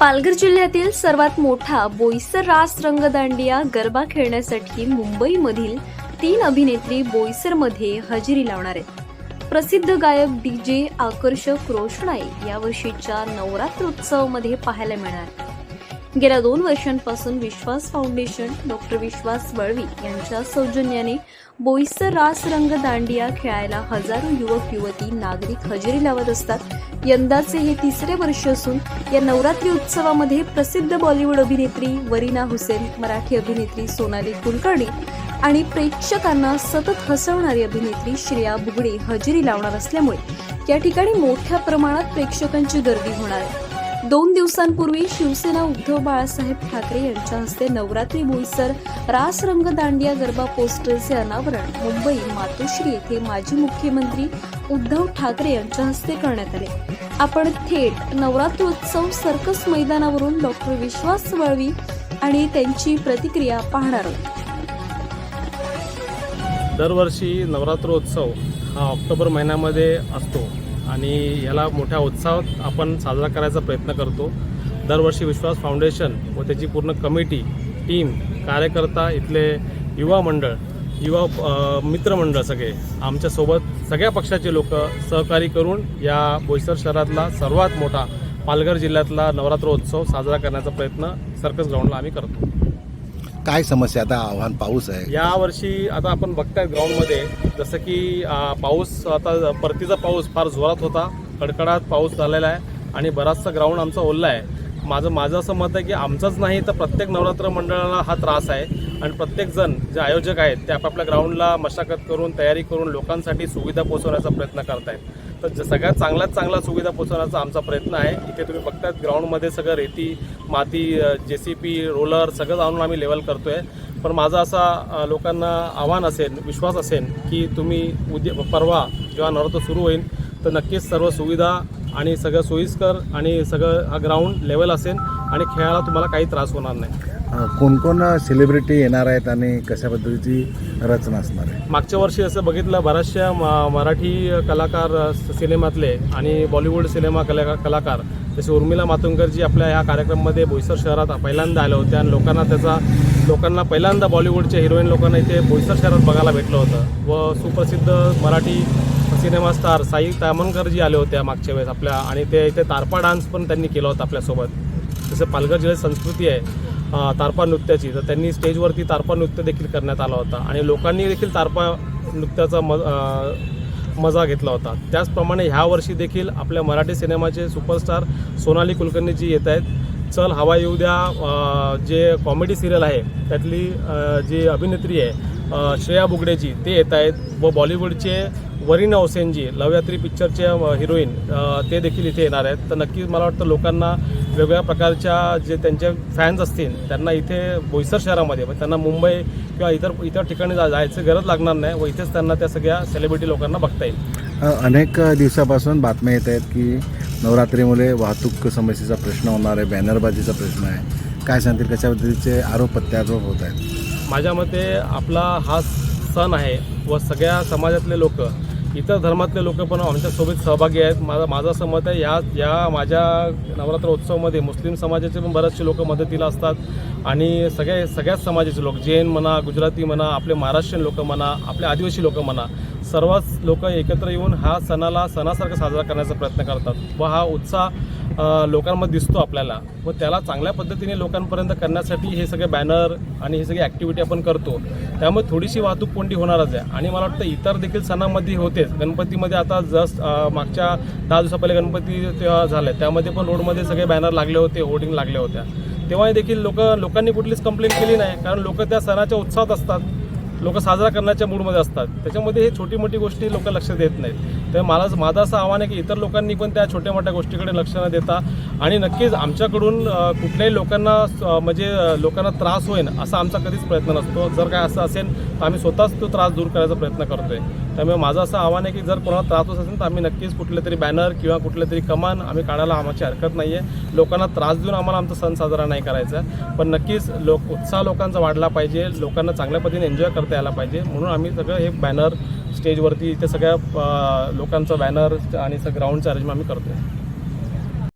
पालघर जिल्ह्यातील सर्वात मोठा बोईसर रास रंगदांडिया गरबा खेळण्यासाठी मुंबईमधील तीन अभिनेत्री बोईसरमध्ये हजेरी लावणार आहेत. प्रसिद्ध गायक डी जे आकर्षक रोषणाई यावर्षीच्या नवरात्रोत्सवमध्ये पाहायला मिळणार. गेल्या दोन वर्षांपासून विश्वास फाउंडेशन डॉक्टर विश्वास वळवी यांच्या सौजन्याने बोईसर रास रंग दांडिया खेळायला हजारो युवक युवती नागरिक हजेरी लावत असतात. यंदाचे हे तिसरे वर्ष असून या नवरात्री उत्सवामध्ये प्रसिद्ध बॉलिवूड अभिनेत्री वरीना हुसेन मराठी अभिनेत्री सोनाली कुलकर्णी आणि प्रेक्षकांना सतत हसवणारी अभिनेत्री श्रेया बुगडे हजेरी लावणार असल्यामुळे या ठिकाणी मोठ्या प्रमाणात प्रेक्षकांची गर्दी होणार आहे. दोन दिवसांपूर्वी शिवसेना उद्धव बाळासाहेब ठाकरे यांच्या हस्ते नवरात्री बोईसर रास रंग दांडिया गरबा पोस्टरचे अनावरण. मुंबई मातोश्री येथे माजी मुख्यमंत्री उद्धव ठाकरे यांच्या हस्ते करण्यात आले. आपण थेट नवरात्रोत्सव सर्कस मैदानावरून डॉक्टर विश्वास वळवी आणि त्यांची प्रतिक्रिया पाहणार आहोत. दरवर्षी नवरात्रोत्सव हा ऑक्टोबर महिन्यामध्ये असतो. आणि याला मोठ्या उत्साहात आपण साजरा करायचा प्रयत्न करतो. दरवर्षी विश्वास फाउंडेशन व त्याची पूर्ण कमिटी टीम कार्यकर्ता इथले युवा मंडळ युवा मित्रमंडळ सगळे आमच्यासोबत सगळ्या पक्षाचे लोक सहकारी करून या बोईसर शहरातला सर्वात मोठा पालघर जिल्ह्यातला नवरात्रोत्सव साजरा करण्याचा प्रयत्न सर्कस ग्राउंडला आम्ही करतो. काय समस्या आता आव्हान पाऊस आहे. यावर्षी आता आपण बघताय ग्राउंडमध्ये जसं की पाऊस आता परतीचा पाऊस फार जोरात होता कडकडात पाऊस झालेला आहे आणि बराचसा ग्राउंड आमचा ओलला आहे. माझं माझं असं मत आहे की आमचंच नाही तर प्रत्येक नवरात्र मंडळाला हा त्रास आहे. आणि प्रत्येकजण जे आयोजक आहेत ते आपापल्या ग्राउंडला मशागत करून तयारी करून लोकांसाठी सुविधा पोहोचवण्याचा प्रयत्न करतायत. तर ज- सगळ्यात चांगल्यात चांगला सुविधा पोचवण्याचा आमचा प्रयत्न आहे. इथे तुम्ही बघतात ग्राउंडमध्ये सगळं रेती माती जे सी पी रोलर सगळं आणून आम्ही लेवल करतोय. पण माझा असा लोकांना आव्हान असेल विश्वास असेल की तुम्ही उद्या परवा जेव्हा नवरात्र सुरू होईल तर नक्कीच सर्व सुविधा आणि सगळं सोयीस्कर आणि सगळं हा ग्राउंड लेवल असेल. आणि खेळायला तुम्हाला काही त्रास होणार नाही. कोण कोण सेलिब्रिटी येणार आहेत आणि कशा पद्धतीची रचना असणार आहे? मागच्या वर्षी असं बघितलं बऱ्याचशा म- मराठी कलाकार सिनेमातले आणि बॉलिवूड सिनेमा कला कलाकार जसे उर्मिला मातोंडकरजी आपल्या ह्या कार्यक्रमामध्ये बोईसर शहरात पहिल्यांदा आल्या होत्या आणि लोकांना त्याचा लोकांना पहिल्यांदा बॉलिवूडचे हिरोईन लोकांना इथे बोईसर शहरात बघायला भेटलं होतं. व सुप्रसिद्ध मराठी सिनेमा स्टार साई तामणकरजी आले होत्या मागच्या वेळेस आपल्या आणि ते इथे तारपा डान्स पण त्यांनी केला होता आपल्यासोबत. जसं पालघर जिल्ह्यात संस्कृती आहे तारपा नृत्याची तर त्यांनी स्टेजवरती तारपा नृत्य देखील करण्यात आला होता. आणि लोकांनी देखील तारपा नृत्याचा म मजा घेतला होता. त्याचप्रमाणे ह्यावर्षी देखील आपल्या मराठी सिनेमाचे सुपरस्टार सोनाली कुलकर्णीजी येत आहेत. चल हवा येऊ द्या जे कॉमेडी सिरियल आहे त्यातली जी अभिनेत्री आहे श्रेया बुगडेजी ते येत आहेत. व बॉलिवूडचे वरीना हुसेनजी लवयात्री पिक्चरचे हिरोईन ते देखील इथे येणार आहेत. तर नक्कीच मला वाटतं लोकांना वेगवेगळ्या प्रकारच्या जे त्यांचे फॅन्स असतील त्यांना इथे बोईसर शहरामध्ये म्हणजे त्यांना मुंबई किंवा इतर इतर ठिकाणी जा जायचं गरज लागणार नाही व इथेच त्यांना त्या सगळ्या सेलिब्रिटी लोकांना बघता येईल. अनेक दिवसापासून बातम्या येत आहेत की नवरात्रीमुळे वाहतूक समस्येचा प्रश्न होणार आहे बॅनरबाजीचा प्रश्न आहे. काय सांगतील कशा पद्धतीचे आरोप प्रत्यारोप होत आहेत? माझ्या मते आपला हा सण आहे व सगळ्या समाजातले लोक इतर धर्मातले लोक पण आमच्यासोबत सहभागी आहेत. माझा माझं असं मत आहे या या माझ्या नवरात्र उत्सवामध्ये मुस्लिम समाजाचे पण बरेचसे लोक मदतीला असतात. आणि सगळ्या सगळ्याच समाजाचे लोक जैन म्हणा गुजराती म्हणा आपले महाराष्ट्रीयन लोक म्हणा आपले आदिवासी लोक म्हणा सर्वच लोक एकत्र येऊन हा सणाला सणासारखा साजरा करण्याचा प्रयत्न करतात. व हा उत्साह लोकांमध्ये दिसतो आपल्याला. व त्याला चांगल्या पद्धतीने लोकांपर्यंत करण्यासाठी हे सगळे बॅनर आणि हे सगळी ॲक्टिव्हिटी आपण करतो. त्यामुळे थोडीशी वाहतूक कोंडी होणारच आहे. आणि मला वाटतं इतर देखील सणामध्ये होतेच. गणपतीमध्ये आता जस्ट मागच्या दहा दिवसा गणपती तेव्हा झाले. त्यामध्ये पण रोडमध्ये सगळे बॅनर लागले होते होर्डिंग लागल्या होत्या. तेव्हा देखील लोक लोकांनी कुठलीच कंप्लेंट केली नाही. कारण लोक त्या सणाच्या उत्साहात असतात. लोक साजरा करण्याच्या मूडमध्ये असतात. त्याच्यामध्ये हे छोटी मोठी गोष्टी लोक लक्ष देत नाहीत. तर मला माझं असं आव्हान आहे की इतर लोकांनी पण त्या छोट्या मोठ्या गोष्टीकडे लक्ष न देता आणि नक्कीच आमच्याकडून कुठल्याही लोकांना म्हणजे लोकांना त्रास होईल असा आमचा कधीच प्रयत्न नसतो. जर काय असं असेल तर आम्ही स्वतःच तो त्रास दूर करायचा प्रयत्न करतोय. त्यामुळे माझं असं आव्हान आहे की जर कोणाला त्रास होत असेल तर आम्ही नक्कीच कुठले तरी बॅनर किंवा कुठले तरी कमान आम्ही काढायला आमची हरकत नाही आहे लोकांना त्रास देऊन आम्हाला आमचा सण साजरा नाही करायचा. पण नक्कीच लोक उत्साह लोकांचा वाढला पाहिजे. लोकांना चांगल्या पद्धतीने एन्जॉय करता यायला पाहिजे. म्हणून आम्ही सगळं हे बॅनर स्टेजवरती इथे सगळ्या लोकांचं बॅनर आणि ग्राउंडचं अरेंजमेंट आम्ही करतो